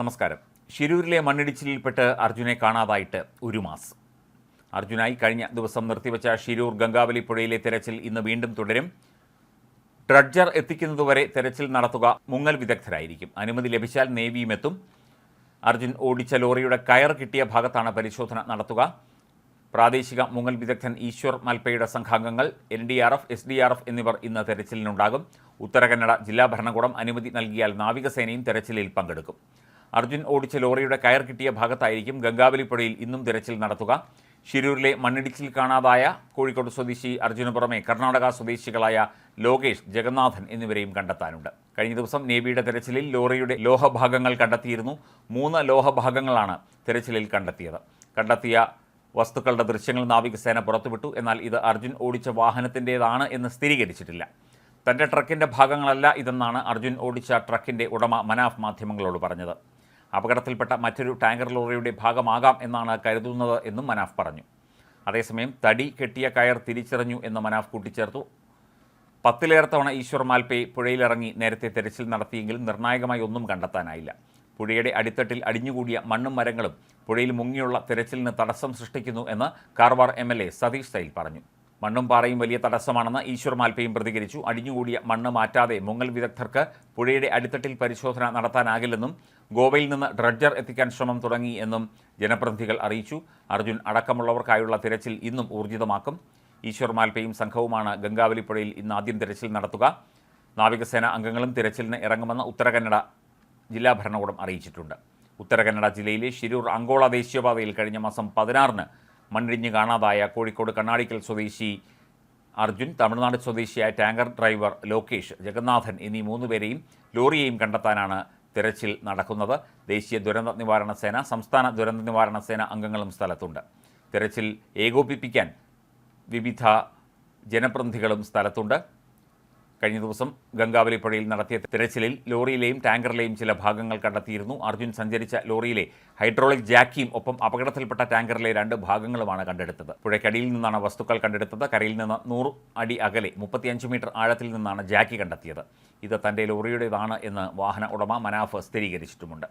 നമസ്കാരം. ശിരൂരിലെ മണ്ണിടിച്ചിലിൽപ്പെട്ട് അർജുനെ കാണാതായിട്ട് ഒരു മാസം. അർജുനായി കഴിഞ്ഞ ദിവസം നിർത്തിവെച്ച ഷിരൂർ ഗംഗാവലി പുഴയിലെ തെരച്ചിൽ ഇന്ന് വീണ്ടും തുടരും. ഡ്രഡ്ജർ എത്തിക്കുന്നതുവരെ തെരച്ചിൽ നടത്തുക മുങ്ങൽ വിദഗ്ധരായിരിക്കും. അനുമതി ലഭിച്ചാൽ നേവിയും എത്തും. അർജുൻ ഓടിച്ച ലോറിയുടെ കയർ കിട്ടിയ ഭാഗത്താണ് പരിശോധന നടത്തുക. പ്രാദേശിക മുങ്ങൽ വിദഗ്ധൻ ഈശ്വർ മൽപ്പയുടെ സംഘാംഗങ്ങൾ N D R F S D R F എന്നിവർ ഇന്ന് തെരച്ചിലിനുണ്ടാകും. ഉത്തരകന്നഡ ജില്ലാ ഭരണകൂടം അനുമതി നൽകിയാൽ നാവികസേനയും തെരച്ചിലിൽ പങ്കെടുക്കും. അർജുൻ ഓടിച്ച ലോറിയുടെ കയർ കിട്ടിയ ഭാഗത്തായിരിക്കും ഗംഗാവലിപ്പുഴയിൽ ഇന്നും തിരച്ചിൽ നടത്തുക. ഷിരൂരിലെ മണ്ണിടിച്ചിൽ കാണാതായ കോഴിക്കോട് സ്വദേശി അർജുന് പുറമെ കർണാടക സ്വദേശികളായ ലോകേഷ് ജഗന്നാഥൻ എന്നിവരെയും കണ്ടെത്താനുണ്ട്. കഴിഞ്ഞ ദിവസം നേവിയുടെ തെരച്ചിലിൽ ലോറിയുടെ ലോഹഭാഗങ്ങൾ കണ്ടെത്തിയിരുന്നു. മൂന്ന് ലോഹഭാഗങ്ങളാണ് തെരച്ചിലിൽ കണ്ടെത്തിയത്. കണ്ടെത്തിയ വസ്തുക്കളുടെ ദൃശ്യങ്ങൾ നാവികസേന പുറത്തുവിട്ടു. എന്നാൽ ഇത് അർജുൻ ഓടിച്ച വാഹനത്തിന്റേതാണ് എന്ന് സ്ഥിരീകരിച്ചിട്ടില്ല. തന്റെ ട്രക്കിന്റെ ഭാഗങ്ങളല്ല ഇതെന്നാണ് അർജുൻ ഓടിച്ച ട്രക്കിന്റെ ഉടമ മനാഫ് മാധ്യമങ്ങളോട് പറഞ്ഞത്. അപകടത്തിൽപ്പെട്ട മറ്റൊരു ടാങ്കർ ലോറിയുടെ ഭാഗമാകാം എന്നാണ് കരുതുന്നത് എന്നും മനാഫ് പറഞ്ഞു. അതേസമയം തടി കെട്ടിയ കയർ തിരിച്ചറിഞ്ഞു എന്ന് മനാഫ് കൂട്ടിച്ചേർത്തു. പത്തിലേറെ തവണ ഈശ്വർ മാൽപേ പുഴയിലിറങ്ങി നേരത്തെ തെരച്ചിൽ നടത്തിയെങ്കിലും നിർണായകമായി ഒന്നും കണ്ടെത്താനായില്ല. പുഴയുടെ അടിത്തട്ടിൽ അടിഞ്ഞുകൂടിയ മണ്ണും മരങ്ങളും പുഴയിൽ മുങ്ങിയുള്ള തെരച്ചിലിന് തടസ്സം സൃഷ്ടിക്കുന്നു എന്ന് കാർവാർ എം സതീഷ് സൈൽ പറഞ്ഞു. മണ്ണും പാറയും വലിയ തടസ്സമാണെന്ന് ഈശ്വർ മാൽപ്പയും പ്രതികരിച്ചു. അടിഞ്ഞുകൂടിയ മണ്ണ് മാറ്റാതെ മുങ്ങൽ വിദഗ്ധർക്ക് പുഴയുടെ അടിത്തട്ടിൽ പരിശോധന നടത്താനാകില്ലെന്നും ഗോവയിൽ നിന്ന് ഡ്രഡ്ജർ എത്തിക്കാൻ ശ്രമം തുടങ്ങി എന്നും ജനപ്രതിനിധികൾ അറിയിച്ചു. അർജുൻ അടക്കമുള്ളവർക്കായുള്ള തിരച്ചിൽ ഇന്നും ഊർജിതമാക്കും. ഈശ്വർ മാൽപ്പയും സംഘവുമാണ് ഗംഗാവലി പുഴയിൽ ഇന്ന് ആദ്യം തിരച്ചിൽ നടത്തുക. നാവികസേന അംഗങ്ങളും തിരച്ചിലിന് ഇറങ്ങുമെന്ന് ഉത്തര കന്നഡ ജില്ലാ ഭരണകൂടം അറിയിച്ചിട്ടുണ്ട്. ഉത്തര കന്നഡ ജില്ലയിലെ ശിരൂർ അങ്കോള ദേശീയപാതയിൽ കഴിഞ്ഞ മാസം പതിനാറിന് മണ്ണിടിഞ്ഞ് കാണാതായ കോഴിക്കോട് കണ്ണാടിക്കൽ സ്വദേശി അർജുൻ തമിഴ്നാട് സ്വദേശിയായ ടാങ്കർ ഡ്രൈവർ ലോകേഷ് ജഗന്നാഥൻ എന്നീ മൂന്നുപേരെയും ലോറിയെയും കണ്ടെത്താനാണ് തിരച്ചിൽ നടക്കുന്നത്. ദേശീയ ദുരന്ത നിവാരണ സേന സംസ്ഥാന ദുരന്ത നിവാരണ സേന അംഗങ്ങളും സ്ഥലത്തുണ്ട്. തിരച്ചിൽ ഏകോപിപ്പിക്കാൻ വിവിധ ജനപ്രതിനിധികളും സ്ഥലത്തുണ്ട്. കഴിഞ്ഞ ദിവസം ഗംഗാവലി പുഴയിൽ നടത്തിയ തിരച്ചിലിൽ ലോറിയിലെയും ടാങ്കറിലെയും ചില ഭാഗങ്ങൾ കണ്ടെത്തിയിരുന്നു. അർജുൻ സഞ്ചരിച്ച ലോറിയിലെ ഹൈഡ്രോളിക് ജാക്കിയും ഒപ്പം അപകടത്തിൽപ്പെട്ട ടാങ്കറിലെ രണ്ട് ഭാഗങ്ങളുമാണ് കണ്ടെടുത്തത്. പുഴയ്ക്കടിയിൽ നിന്നാണ് വസ്തുക്കൾ കണ്ടെടുത്തത്. കരയിൽ നിന്ന് നൂറ് അടി അകലെ മുപ്പത്തിയഞ്ച് മീറ്റർ ആഴത്തിൽ നിന്നാണ് ജാക്കി കണ്ടെത്തിയത്. ഇത് തന്റെ ലോറിയുടേതാണ് എന്ന് വാഹന ഉടമ മനാഫ് സ്ഥിരീകരിച്ചിട്ടുമുണ്ട്.